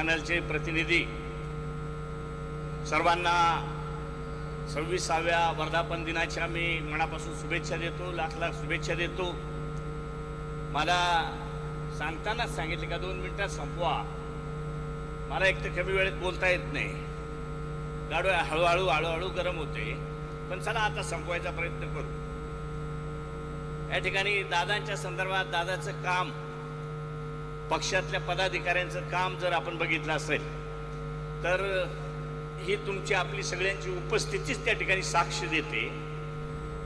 पॅनलचे प्रतिनिधी. सर्वांना सव्वीसाव्या वर्धापन दिनाच्या मी मनापासून शुभेच्छा देतो लाख लाख शुभेच्छा देतो. मला सांगतानाच सांगितले का दोन मिनिटात संपवा. मला एक तर कमी वेळेत बोलता येत नाही. गाडो हळूहळू हळूहळू गरम होते. पण चला आता संपवायचा प्रयत्न करू. या ठिकाणी दादांच्या संदर्भात दादाचं काम पक्षातल्या पदाधिकाऱ्यांचं काम जर आपण बघितलं असेल तर ही तुमची आपली सगळ्यांची उपस्थितीच त्या ठिकाणी साक्ष देते.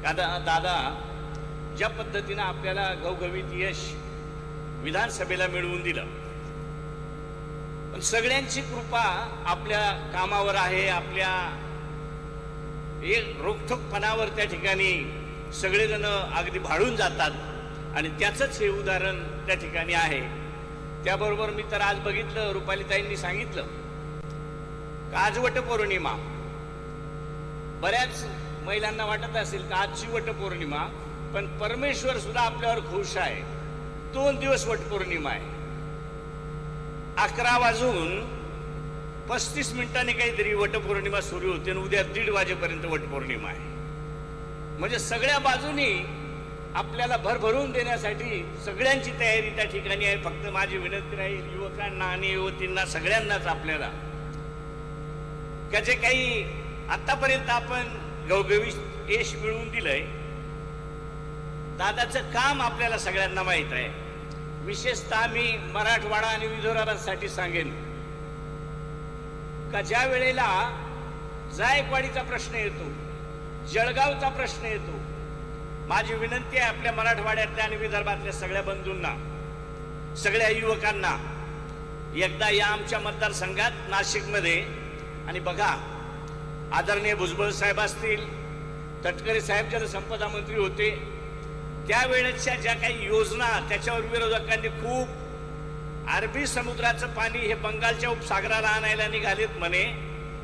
दादा दादा ज्या पद्धतीनं आपल्याला घवघवीत यश विधानसभेला मिळवून दिलं पण सगळ्यांची कृपा आपल्या कामावर आहे आपल्या एक रोखठोकपणावर त्या ठिकाणी सगळेजण अगदी भाळून जातात आणि त्याचंच हे उदाहरण त्या ठिकाणी आहे. त्याबरोबर मी तर आज बघितलं रुपालीताईंनी सांगितलं. का आज वटपौर्णिमा बऱ्याच महिलांना वाटत असेल का आजची वटपौर्णिमा पण परमेश्वर सुद्धा आपल्यावर खुश आहे. दोन दिवस वटपौर्णिमा आहे. अकरा वाजून पस्तीस मिनिटांनी काहीतरी वटपौर्णिमा सुरू होते आणि उद्या दीड वाजेपर्यंत वटपौर्णिमा आहे. म्हणजे सगळ्या बाजूनी आपल्याला भरभरून देण्यासाठी सगळ्यांची तयारी त्या ठिकाणी आहे. फक्त माझी विनंती राहील युवकांना आणि युवतींना सगळ्यांनाच आपल्याला. का जे काही आतापर्यंत आपण गवगवीत यश मिळवून दिलंय दादाचं काम आपल्याला सगळ्यांना माहीत आहे. विशेषतः मी मराठवाडा आणि विदर्भासाठी सांगेन. का ज्या वेळेला जायकवाडीचा प्रश्न येतो जळगावचा प्रश्न येतो माझी विनंती आहे आपल्या मराठवाड्यातल्या आणि विदर्भातल्या सगळ्या बंधूंना सगळ्या युवकांना एकदा या आमच्या मतदारसंघात नाशिकमध्ये आणि बघा आदरणीय भुजबळ साहेब असतील तटकरे साहेब जलसंपदा मंत्री होते त्यावेळेच्या ज्या काही योजना त्याच्यावर विरोधकांनी खूप अरबी समुद्राचं पाणी हे बंगालच्या उपसागराला आणायला निघालेत म्हणे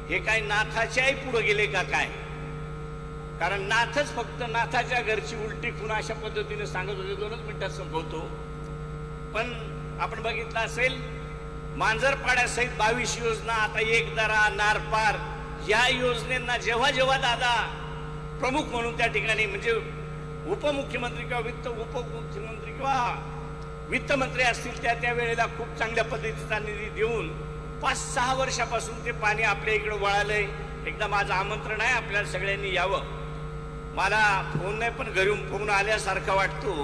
हे काय नाथाच्याही पुढे गेले का काय? कारण नाथच फक्त नाथाच्या घरची उलटी खुणा अशा पद्धतीने सांगत होते दोनच मिनिटात संपवतो. पण आपण बघितलं असेल मांजरपाड्यासहित बावीस योजना आता एक दरा नारपार या योजनेंना जेव्हा जेव्हा दादा प्रमुख म्हणून त्या ठिकाणी म्हणजे उपमुख्यमंत्री किंवा वित्त उपमुख्यमंत्री किंवा वित्तमंत्री असतील त्या त्या वेळेला खूप चांगल्या पद्धतीचा निधी देऊन पाच सहा वर्षापासून ते पाणी आपल्या इकडे वळालंय. एकदा माझं आमंत्रण आहे आपल्याला सगळ्यांनी यावं. मला फोन नाही पण घरी फोन आल्यासारखा वाटतो.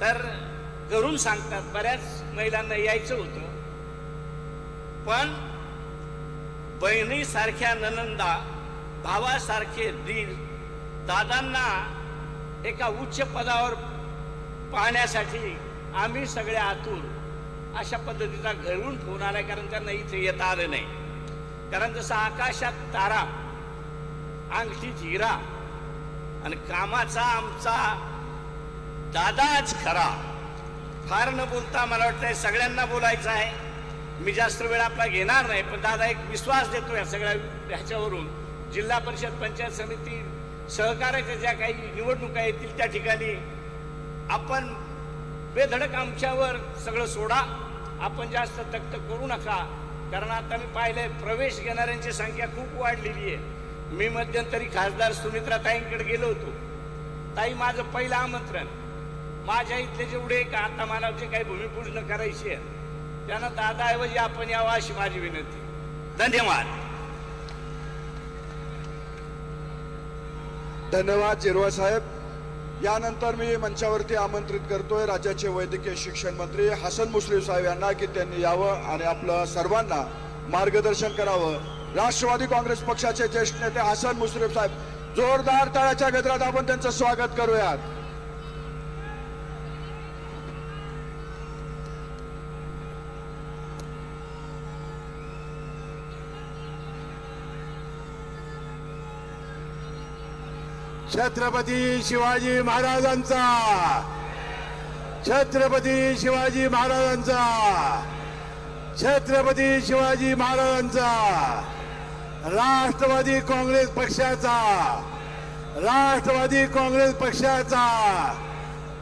तर घरून सांगतात बऱ्याच महिलांना यायचं होतं. पण बहिणीसारख्या ननंदा भावासारखे दीर दादांना एका उच्च पदावर पाहण्यासाठी आम्ही सगळे आतुर अशा पद्धतीचा घरून फोन आलाय कारण त्यांना इथे येता आलं नाही. कारण जसं आकाशात तारा अंगठी जिरा आणि कामाचा आमचा दादाच खरा. फार न बोलता मला वाटतं सगळ्यांना बोलायचं आहे. मी जास्त वेळ आपला घेणार नाही पण दादा एक विश्वास देतो या सगळ्या ह्याच्यावरून. जिल्हा परिषद पंचायत समिती सहकार्याच्या ज्या काही निवडणुका येतील त्या ठिकाणी आपण बेधडक आमच्यावर सगळं सोडा. आपण जास्त तक्त करू नका कारण आता मी पाहिलंय प्रवेश घेणाऱ्यांची संख्या खूप वाढलेली आहे. मी मध्यंतरी खासदार सुमित्रा ताईंकडे गेलो होतो. ताई माझं पहिलं आमंत्रण. माझ्या इथले जेवढे का आता मला जे काही भूमिपूजन करायची आहे त्यांना दादाऐवजी आपण यावं अशी माझी विनंती. धन्यवाद. धन्यवाद जिरवा साहेब. यानंतर मी मंचावरती आमंत्रित करतोय राज्याचे वैद्यकीय शिक्षण मंत्री हसन मुश्रीफ साहेब यांना की त्यांनी यावं आणि आपलं सर्वांना मार्गदर्शन करावं. राष्ट्रवादी काँग्रेस पक्षाचे ज्येष्ठ नेते हसन मुश्रीफ साहेब जोरदार तळाच्या गजरात आपण त्यांचं स्वागत करूयात. छत्रपती शिवाजी महाराजांचा. छत्रपती शिवाजी महाराजांचा. छत्रपती शिवाजी महाराजांचा. राष्ट्रवादी काँग्रेस पक्षाचा राष्ट्रवादी काँग्रेस पक्षाचा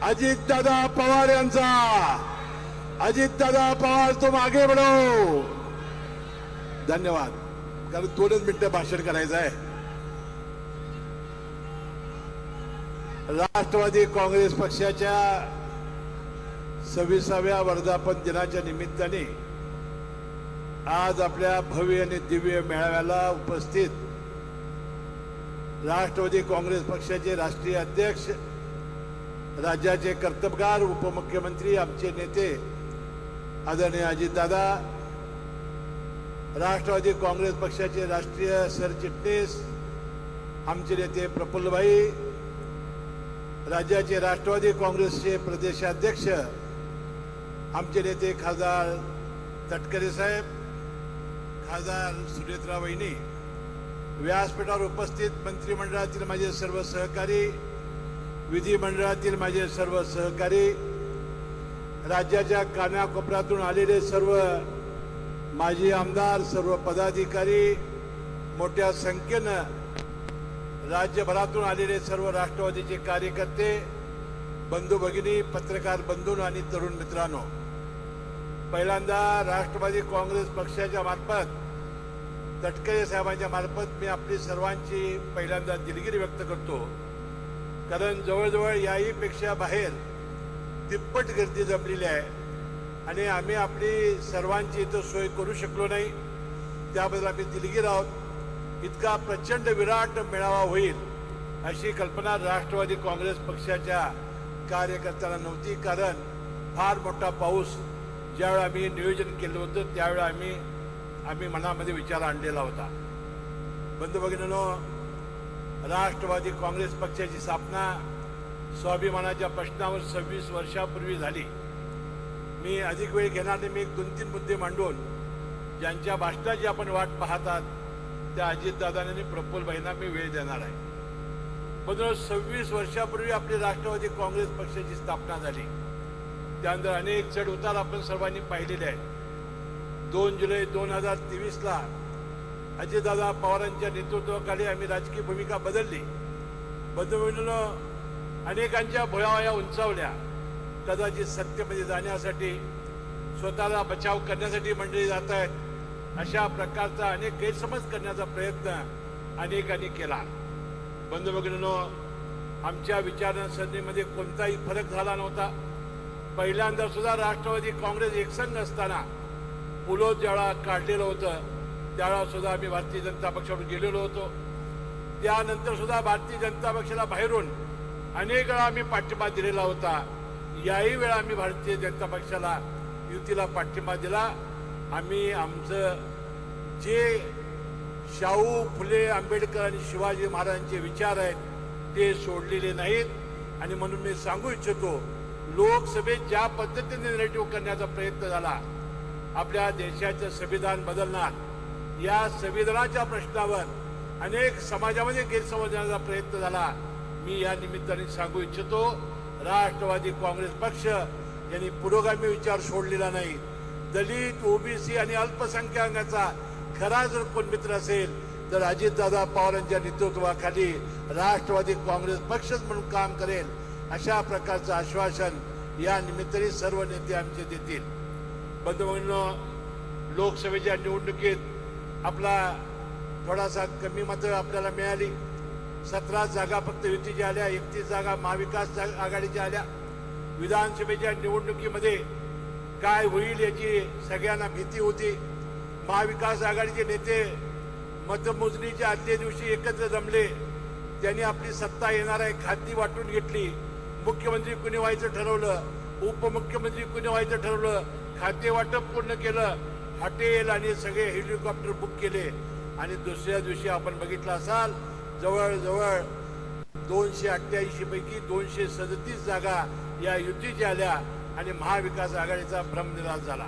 अजितदादा पवार यांचा अजितदादा पवार तो मागे बढ़ो धन्यवाद. कारण दोनच मिनिटं भाषण करायचं आहे. राष्ट्रवादी काँग्रेस पक्षाच्या सव्वीसाव्या वर्धापन दिनाच्या निमित्ताने आज आपल्या भव्य आणि दिव्य मेळाव्याला उपस्थित राष्ट्रवादी काँग्रेस पक्षाचे राष्ट्रीय अध्यक्ष राज्याचे कर्तबगार उपमुख्यमंत्री आमचे नेते आदरणीय अजितदादा राष्ट्रवादी काँग्रेस पक्षाचे राष्ट्रीय सरचिटणीस आमचे नेते प्रफुल्लभाई राज्याचे राष्ट्रवादी काँग्रेसचे प्रदेशाध्यक्ष आमचे नेते खासदार तटकरे साहेब खासदार सुनेत्रा वहिनी व्यासपीठावर उपस्थित मंत्रिमंडळातील माझे सर्व सहकारी विधिमंडळातील माझे सर्व सहकारी राज्याच्या कानाकोपऱ्यातून आलेले सर्व माजी आमदार सर्व पदाधिकारी मोठ्या संख्येनं राज्यभरातून आलेले सर्व राष्ट्रवादीचे कार्यकर्ते बंधू भगिनी पत्रकार बंधून आणि तरुण मित्रांनो पहिल्यांदा राष्ट्रवादी काँग्रेस पक्षाच्या मार्फत तटकरे साहेबांच्या मार्फत मी आपली सर्वांची पहिल्यांदा दिलगिरी व्यक्त करतो. कारण जवळजवळ याही पेक्षा बाहेर तिप्पट गर्दी जमलेली आहे आणि आम्ही आपली सर्वांची इथं सोय करू शकलो नाही. त्याबद्दल आम्ही दिलगीर आहोत. इतका प्रचंड विराट मेळावा होईल अशी कल्पना राष्ट्रवादी काँग्रेस पक्षाच्या कार्यकर्त्यांना नव्हती. कारण फार मोठा पाऊस ज्यावेळी आम्ही नियोजन केलं होतं त्यावेळी आम्ही आम्ही मनामध्ये विचार आणलेला होता. बंधू भगिनीनो राष्ट्रवादी काँग्रेस पक्षाची स्थापना स्वाभिमानाच्या प्रश्नावर सव्वीस वर्षापूर्वी झाली. मी अधिक वेळ घेणार नाही मी एक दोन तीन मुद्दे मांडून ज्यांच्या भाषणाची आपण वाट पाहतात त्या अजितदादांनी प्रफुल्लबाईंना मी वेळ देणार आहे. पण सव्वीस वर्षापूर्वी आपली राष्ट्रवादी काँग्रेस पक्षाची स्थापना झाली. त्यानंतर अनेक चढ उतार आपण सर्वांनी पाहिलेले आहेत. दोन जुलै दोन हजार तेवीसला अजितदादा पवारांच्या नेतृत्वाखाली आम्ही राजकीय भूमिका बदलली. बदलून अनेकांच्या भुयावया उंचावल्या. कदाचित सत्तेमध्ये जाण्यासाठी स्वतःला बचाव करण्यासाठी मंडळी जात आहेत. अशा प्रकारचा अनेक गैरसमज करण्याचा प्रयत्न अनेकांनी केला. बंधू भगिनीनो आमच्या विचारसरणीमध्ये कोणताही फरक झाला नव्हता. पहिल्यांदा सुद्धा राष्ट्रवादी काँग्रेस एकसंघ असताना पुलोत ज्यावेळा काढलेलं होतं त्यावेळा सुद्धा आम्ही भारतीय जनता पक्षावर गेलेलो होतो. त्यानंतर सुद्धा भारतीय जनता पक्षाला बाहेरून अनेक वेळा आम्ही पाठिंबा दिलेला होता. याही वेळा आम्ही भारतीय जनता पक्षाला युतीला पाठिंबा दिला. आम्ही आमचं जे शाहू फुले आंबेडकर आणि शिवाजी महाराजांचे विचार आहेत ते सोडलेले नाहीत. आणि म्हणून मी सांगू इच्छितो लोकसभेत ज्या पद्धतीने निरेटिव्ह करण्याचा प्रयत्न झाला आपल्या देशाचं संविधान बदलणार या संविधानाच्या प्रश्नावर अनेक समाजामध्ये गैरसमजण्याचा प्रयत्न झाला मी या निमित्ताने सांगू इच्छितो राष्ट्रवादी काँग्रेस पक्ष यांनी पुरोगामी विचार सोडलेला नाही. दलित ओबीसी आणि अल्पसंख्याकांचा खरा जर कोण मित्र असेल तर अजितदादा पवारांच्या नेतृत्वाखाली राष्ट्रवादी काँग्रेस पक्षच म्हणून काम करेल. अशा प्रकारचं आश्वासन या निमित्ताने सर्व नेते आमचे देतील. बंधूभगिनीनो लोकसभेच्या निवडणुकीत आपला थोडासा कमी मतं आपल्याला मिळाली. सतरा जागा फक्त युतीच्या आल्या एकतीस जागा महाविकास जा- आघाडीच्या आल्या. विधानसभेच्या निवडणुकीमध्ये काय होईल याची सगळ्यांना भीती होती. महाविकास आघाडीचे नेते मतमोजणीच्या आदल्या दिवशी एकत्र जमले. त्यांनी आपली सत्ता येणार आहे खाती वाटून घेतली. मुख्यमंत्री कुणी व्हायचं ठरवलं उपमुख्यमंत्री कुणी व्हायचं ठरवलं खाते वाटप पूर्ण केलं हॉटेल आणि सगळे हेलिकॉप्टर बुक केले. आणि दुसऱ्या दिवशी आपण बघितलं असाल जवळजवळ दोनशे अठ्ठ्याऐंशी पैकी दोनशे सदतीस जागा या युतीच्या आल्या आणि महाविकास आघाडीचा भ्रमनिराश झाला.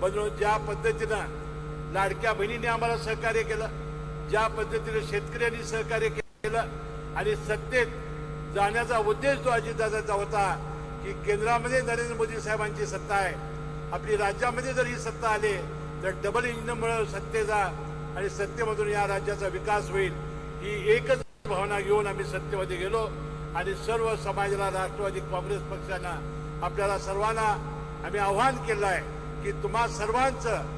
म्हणून ज्या पद्धतीनं लाडक्या बहिणीने आम्हाला सहकार्य केलं ज्या पद्धतीने शेतकऱ्यांनी सहकार्य केलं आणि सत्तेत जाण्याचा उद्देश जो अजितदादाचा होता की केंद्रामध्ये नरेंद्र मोदी साहेबांची सत्ता आहे. आपली राज्यामध्ये जर ही सत्ता आली तर डबल इंजिनमुळे सत्तेचा आणि सत्तेमधून या राज्याचा विकास होईल ही एकच भावना घेऊन आम्ही सत्तेमध्ये गेलो. आणि सर्व समाजाला राष्ट्रवादी काँग्रेस पक्षानं आपल्याला सर्वांना आम्ही आव्हान केलं आहे की तुम्हा सर्वांचं